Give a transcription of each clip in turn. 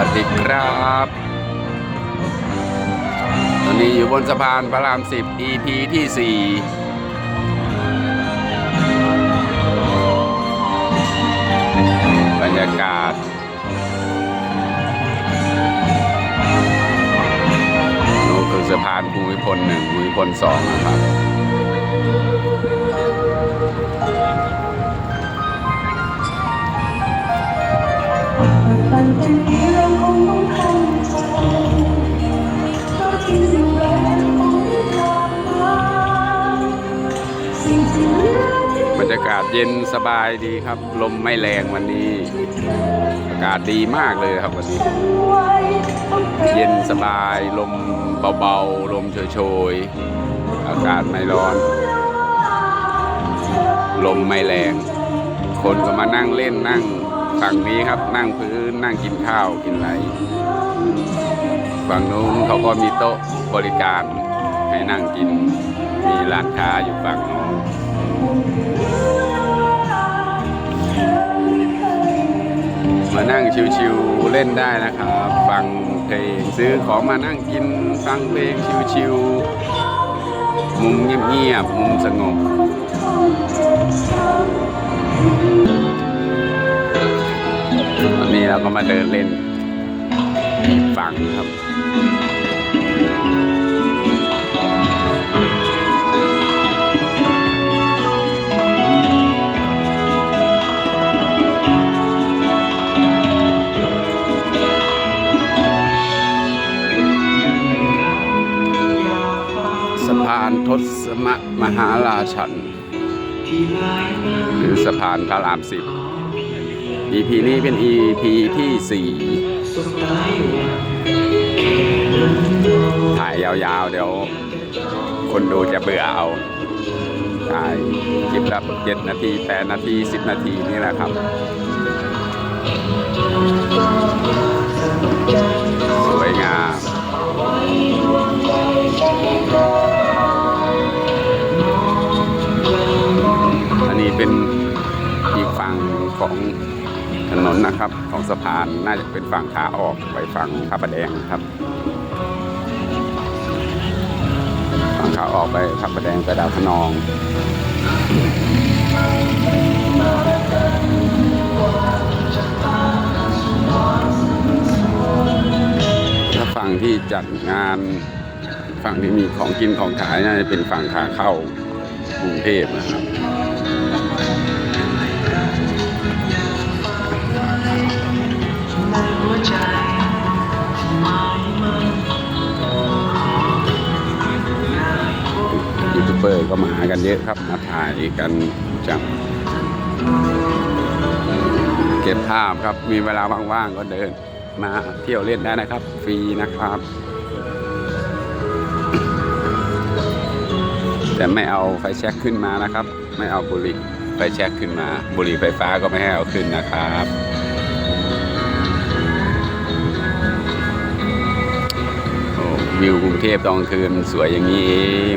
วัสดีครับ ตอนนี้อยู่บนสะพานพระรามสิบ EP ที่สี่บรรยากาศนู่คือสะพานภูมิพลหนึ่งภูมิพลสองนะครับ บรรยากาศเย็นสบายดีครับ ลมไม่แรงวันนี้ อากาศดีมากเลยครับวันนี้เกิดเย็นสบายลมเบาๆ ลมโชยๆ อากาศไม่ร้อน ลมไม่แรง คนก็มานั่งเล่นนั่งฝั่งนี้ครับนั่งพื้น นั่งกินข้าวกินอะไรฝั่งนู้นเขาก็มีโต๊ะบริการให้นั่งกินมีร้านค้าอยู่ฝั่งนู้นมานั่งชิวๆเล่นได้นะครับฟังเพลงซื้อของมานั่งกินฟังเพลงชิวๆมุมเงียบๆมุมสงบ เราก็มาเดินเล่นอีกฝั่งครับสะพานทศมมหาราชัน หรือสะพานพระรามสิบ EP นี้เป็น EP ที่สี่ถ่ายยาวๆ เดี๋ยว คนดูจะเบื่อเอา ถ่ายคลิปละเจ็ดนาทีแปดนาทีสิบนาทีนี่แหละครับ สวยงาม นนนะครับ ของสะพานน่าจะเป็นฝั่งขาออกไปฝั่งพระประแดงครับ ฝั่งขาออกไปพระประแดงไปดาวขนองถ้าฝั่งที่จัดงานฝั่งที่มีของกินของขายน่าจะเป็นฝั่งขาเข้ากรุงเทพนะครับ อร์ก็มากันเยอะครับ มาถ่ายกันจังเก็บภาพครับ มีเวลาว่างๆก็เดิน มาเที่ยวเล่นได้นะครับ ฟรีนะครับ แต่ไม่เอาไฟแช็กขึ้นมานะครับ ไม่เอาบุหรี่ไฟแช็กขึ้นมา บุหรี่ไฟฟ้าก็ไม่ให้เอาขึ้นนะครับวิวกรุงเทพตอนคืนสวยอย่างนี้เอง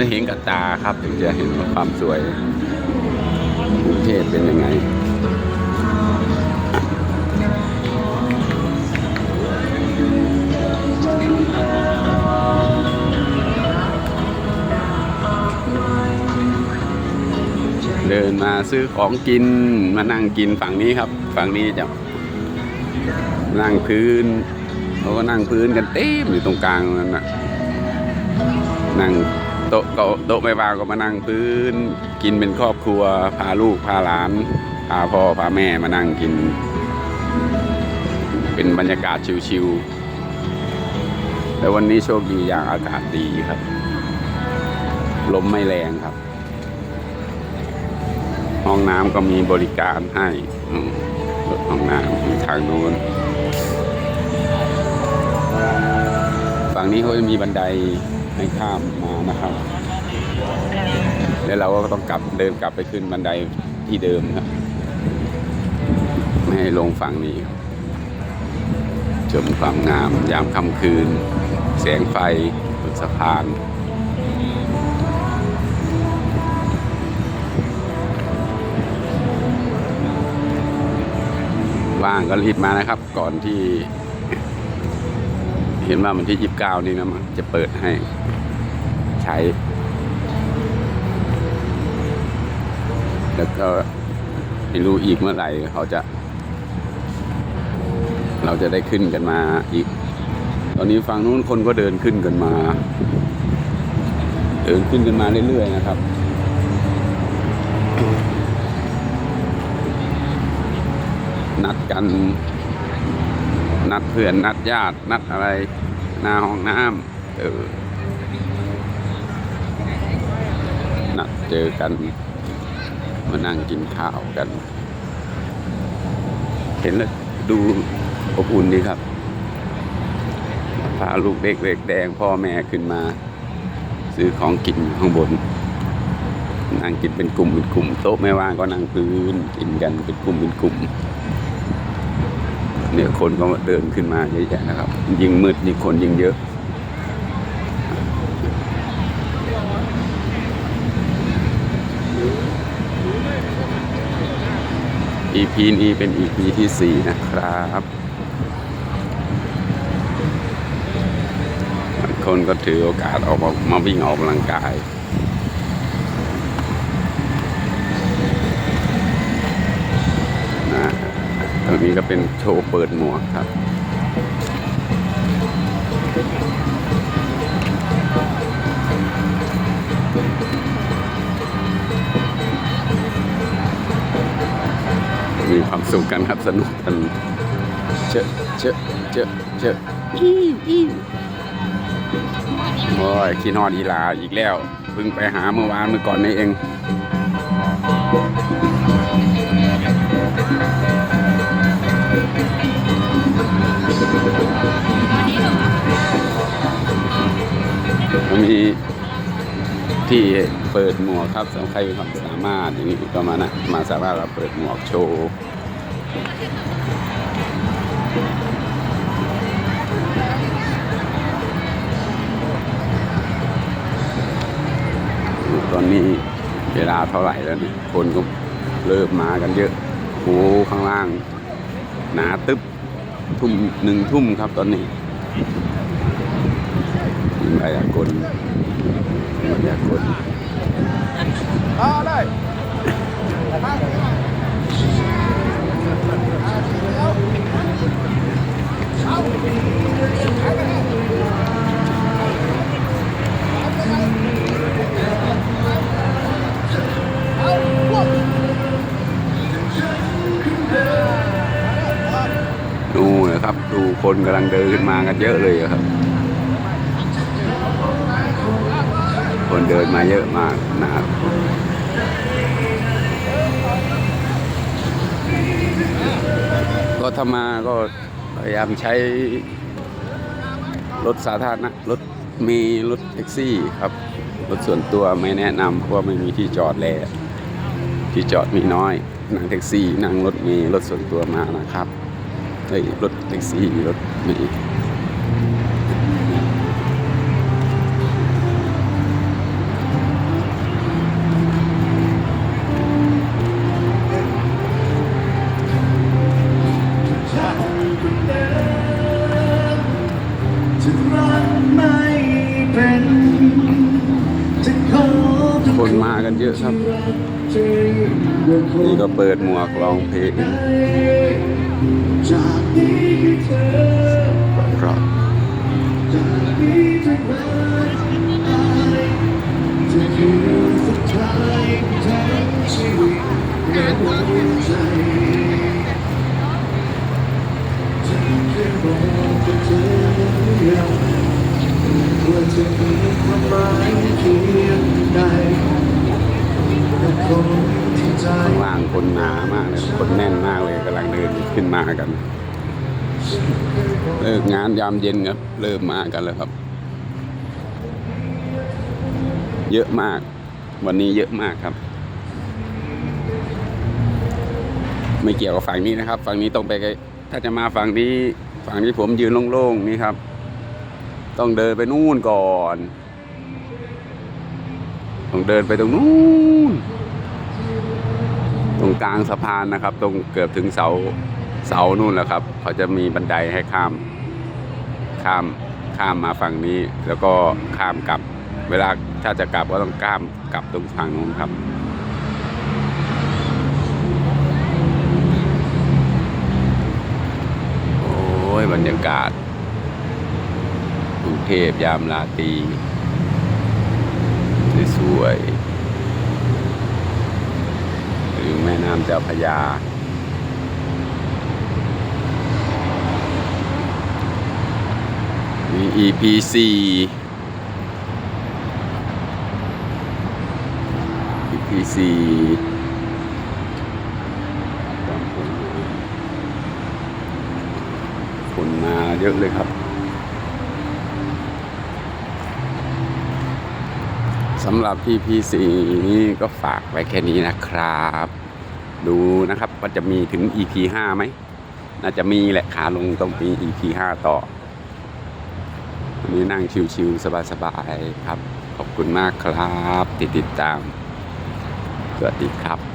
มาเห็นกับตาครับ ถึงจะเห็นความสวยกรุงเทพเป็นยังไงเดินมาซื้อของกินมานั่งกินฝั่งนี้ครับ ฝั่งนี้จะนั่งพื้นเขาก็นั่งพื้นกันเต็มอยู่ตรงกลางนั่นนะนั่ง โต๊ะโต๊ะไม่วางก็มานั่งพื้น กินเป็นครอบครัว พาลูกพาหลาน พาพ่อพาแม่มานั่งกิน เป็นบรรยากาศชิวๆแต่วันนี้โชคดีอย่างอากาศดีครับ ลมไม่แรงครับ ห้องน้ำก็มีบริการให้รถห้องน้ำทางนู้นฝั่งนี้เขาจะมีบันได ให้ข้ามมานะครับ แล้วเราก็ต้องกลับเดินกลับไปขึ้นบันไดที่เดิมครับไม่ให้ลงฝั่งนี้ชมความงาม ยามค่ำคืน แสงไฟบนสะพานว่างก็รีบมานะครับ ก่อนที่ เห็นว่าวันที่29นี่นะมันจะเปิดให้ใช้ แล้วก็ไม่รู้อีกเมื่อไหร่เขาจะ เราจะได้ขึ้นกันมาอีก ตอนนี้ฝั่งนู้นคนก็เดินขึ้นกันมา เดินขึ้นกันมาเรื่อยๆนะครับนัดกัน นัดเพื่อน นัดญาติ นัดอะไร หน้าห้องน้ำเออ นัดเจอกัน มานั่งกินข้าวกัน เห็นแล้วดูอบอุ่นดีครับ พาลูกเด็กเด็กแดงพ่อแม่ขึ้นมา ซื้อของกินข้างบน นั่งกินเป็นกลุ่มเป็นกลุ่ม โต๊ะไม่ว่างก็นั่งพื้นกินกันเป็นกลุ่มเป็นกลุ่ม เนี่ยคนก็เดินขึ้นมาเยอะแยะนะครับ ยิงมืดยิ่คนยิงเยอะ EP นี้เป็น EP ที่4นะครับคนก็ถือโอกาสออกมามาวิ่งออกกำลังกาย นะตรง นี้ก็เป็นโชว์เปิดหมวกครับ มีความสุขกันครับสนุกกันเจอะเจอะเจอะเจอะอิ้วอิ้วโอ้ยขี้นอนอีลาอีกแล้วเพิ่งไปหาเมื่อวานเมื่อก่อนนี่เอง มีที่เปิดหมวกครับสำหรับใครมีความสามารถอย่างนี้ก็มานะมาสามารถเราเปิดหมวกโชว์ตอนนี้เวลาเท่าไหร่แล้วเนี่ยคนก็เริ่มมากันเยอะโอ้ข้างล่าง หนาตึ๊บทุ่มหนึ่งทุ่มครับตอนนี้ มายากลมายากลมาเลยดูนะครับ ดูคนกำลังเดินขึ้นมากันเยอะเลยอะครับ คนเดินมาเยอะมากนะครับก็ถ้ามาก็พยายามใช้รถสาธารณะรถมีรถแท็กซี่ครับรถส่วนตัวไม่แนะนำเพราะว่าไม่มีที่จอดแลที่จอดมีน้อยนั่งแท็กซี่นั่งรถมีรถส่วนตัวมานะครับเฮ้ยรถแท็กซี่รถมี กคนมากันเยอะครับใจว่าคนี่นก็เปิดหมวกร้องเพลงจากนี้คือเธอเพราางล่างคนหนามากเลยคนแน่นมากเลยกำลังเดินขึ้นมากัน เลิกงานยามเย็นครับ เริ่มมากันแล้วครับ เยอะมาก วันนี้เยอะมากครับ ไม่เกี่ยวกับฝั่งนี้นะครับ ฝั่งนี้ต้องไปถ้าจะมาฝั่งนี้ฝั่งนี้ผมยืนโล่งๆนี่ครับ ต้องเดินไปนู่นก่อน ต้องเดินไปตรงนู้น ตรงกลางสะพานนะครับ ตรงเกือบถึงเสาเสานู่นแหละครับ เขาจะมีบันไดให้ข้าม ข้ามข้ามมาฝั่งนี้ แล้วก็ข้ามกลับ เวลาถ้าจะกลับก็ต้องข้ามกลับตรงฝั่งนู้นครับโอ้ยบรรยากาศกรุงเทพยามราตรีสวยๆหรือแม่น้ำเจ้าพยา มี EP 4 EP 4คนมาเยอะเลยครับ สำหรับ EP 4 นี้ก็ฝากไว้แค่นี้นะครับ ดูนะครับว่าจะมีถึง EP 5ไหมน่าจะมีแหละขาลงต้องมี EP 5ต่อ วันนี้นั่งชิวๆสบายๆครับ ขอบคุณมากครับ ติดติดตาม สวัสดีครับ